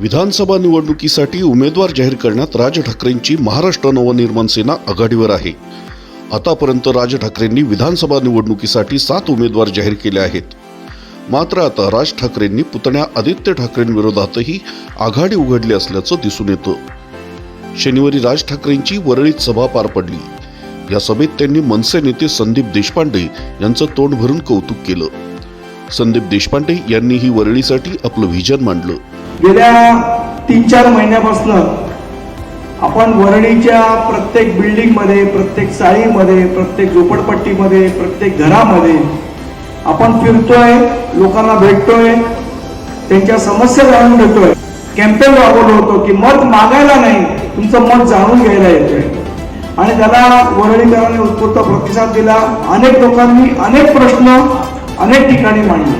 विधानसभा निवडणुकीसाठी उमेदवार जाहीर करण्यात राज ठाकरेंची महाराष्ट्र नवनिर्माण सेना आघाडीवर आहे. आतापर्यंत राज ठाकरेंनी विधानसभा निवडणुकीसाठी सात उमेदवार जाहीर केले आहेत. मात्र आता राज ठाकरेंनी पुतण्या आदित्य ठाकरेंविरोधातही आघाडी उघडली असल्याचं दिसून येतं. शनिवारी राज ठाकरेंची वरळीत सभा पार पडली. या सभेत त्यांनी मनसे नेते संदीप देशपांडे यांचं तोंड भरून कौतुक केलं. संदीप देशपांडे यांनी ही वरळीसाठी आपलं व्हिजन मांडलं. गेल्या तीन चार महिन्यापासून आपण वरळीच्या प्रत्येक बिल्डिंगमध्ये प्रत्येक चाळीमध्ये प्रत्येक झोपडपट्टीमध्ये प्रत्येक घरामध्ये आपण फिरतोय लोकांना भेटतोय त्यांच्या समस्या जाणून घेतोय. कॅम्पेन राबवलं होतं की मत मागायला नाही तुमचं मत जाणून घ्यायला येतोय. आणि त्याला वरळीकरांनी उत्स्फूर्त प्रतिसाद दिला. अनेक लोकांनी अनेक प्रश्न अनेक ठिकाणी मांडले.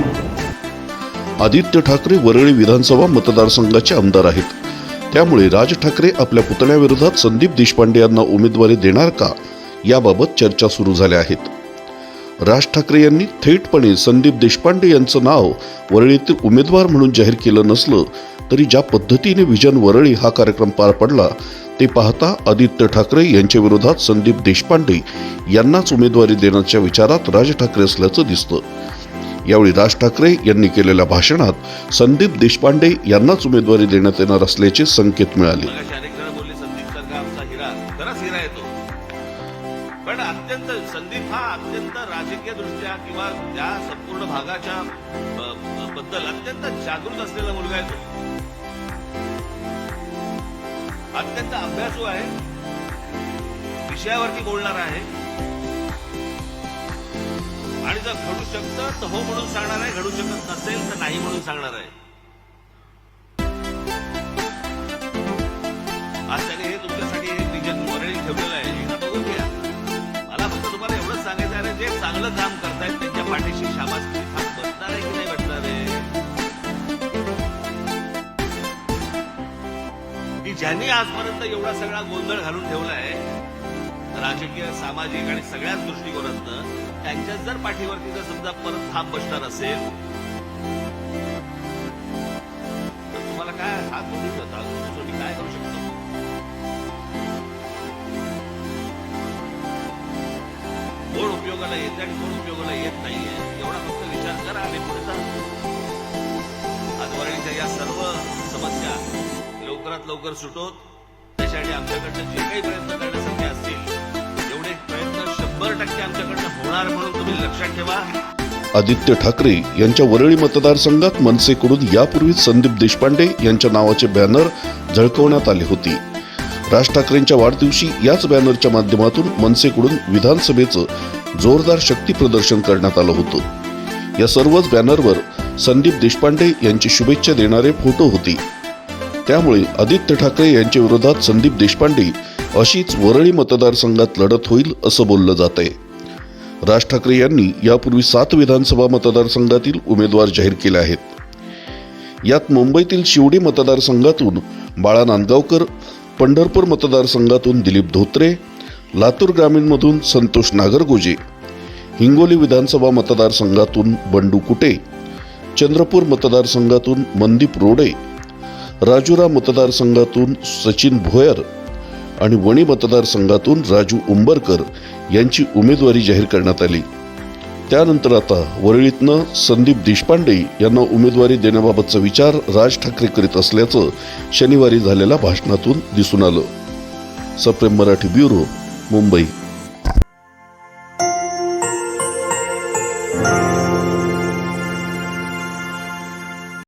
आदित्य ठाकरे वरळी विधानसभा मतदारसंघाचे आमदार आहेत. त्यामुळे राज ठाकरे आपल्या पुतण्याविरोधात संदीप देशपांडे यांना उमेदवारी देणार का याबाबत चर्चा सुरू झाल्या आहेत. राज ठाकरे यांनी थेटपणे संदीप देशपांडे यांचं नाव वरळीतील उमेदवार म्हणून जाहीर केलं नसलं तरी ज्या पद्धतीने विजन वरळी हा कार्यक्रम पार पडला ते पाहता आदित्य ठाकरे यांच्या विरोधात संदीप देशपांडे यांनाच उमेदवारी देण्याच्या विचारात राज ठाकरे असल्याचं दिसतं. यावेळी राज ठाकरे यांनी केलेल्या भाषणात संदीप देशपांडे यांनाच उमेदवारी देण्यात येणार असल्याचे संकेत मिळाले. पण अत्यंत संदीप हा अत्यंत राजकीय दृष्ट्या किंवा त्या संपूर्ण भागाच्या बद्दल अत्यंत जागृत असलेला मुलगा आहे तो अत्यंत अभ्यासू आहे. विषयावरती बोलणार आहे. आणि जर घडू शकतं तर हो म्हणून सांगणार आहे घडू शकत नसेल तर नाही म्हणून सांगणार आहे. आज त्याने हे तुमच्यासाठी हे विजन वरळी ठेवलेलं आहे. बघून घ्या. मला फक्त तुम्हाला एवढंच सांगायचं आहे जे चांगलं काम करतायत त्यांच्या पाठीशी शाबासकी बसणार आहे की नाही बसणार आहे? की ज्यांनी आजपर्यंत एवढा सगळा गोंधळ घालून ठेवलाय राजकीय सामाजिक आणि सगळ्याच दृष्टिकोनातनं त्यांच्या जर पाठीवरती जर समजा परत थांब बसणार असेल तर तुम्हाला काय हात जोडून जातात तुम्ही काय करू शकतो? कोण उपयोगाला येते आणि कोण उपयोगाला येत नाहीये एवढा फक्त विचार करा आणि पुढे जा. आजवरणीच्या या सर्व समस्या लवकरात लवकर सुटोत. त्यासाठी आमच्याकडनं जे काही प्रयत्न करण्यासाठी टक्के आमच्याकडनं होणार म्हणून तुम्ही लक्षात ठेवा. आदित्य ठाकरे यांच्या वरळी मतदारसंघात मनसेकडून यापूर्वीच संदीप देशपांडे यांच्या नावाचे बॅनर झळकवण्यात आले होते. राज ठाकरेंच्या वाढदिवशी याच बॅनरच्या माध्यमातून मनसेकडून विधानसभेचं जोरदार शक्ती प्रदर्शन करण्यात आलं होतं. या सर्वच बॅनरवर संदीप देशपांडे यांची शुभेच्छा देणारे फोटो होते. त्यामुळे आदित्य ठाकरे यांच्या विरोधात संदीप देशपांडे अशीच वरळी मतदारसंघात लढत होईल असं बोललं जात आहे राज ठाकरे यांनी यापूर्वी सात विधानसभा मतदारसंघातील उमेदवार जाहीर केले आहेत. यात मुंबईतील शिवडी मतदारसंघातून बाळा नांदगावकर पंढरपूर मतदारसंघातून दिलीप धोत्रे लातूर ग्रामीणमधून संतोष नागरगोजे हिंगोली विधानसभा मतदारसंघातून बंडू कुटे चंद्रपूर मतदारसंघातून मनदीप रोडे राजुरा मतदारसंघातून सचिन भोयर आणि वणी मतदारसंघातून राजू उंबरकर यांची उमेदवारी जाहीर करण्यात आली. त्यानंतर आता वरळीतनं संदीप देशपांडे यांना उमेदवारी देण्याबाबतचा विचार राज ठाकरे करीत असल्याचं शनिवारी झालेल्या भाषणातून दिसून आलं. सप्रेम मराठी ब्युरो मुंबई.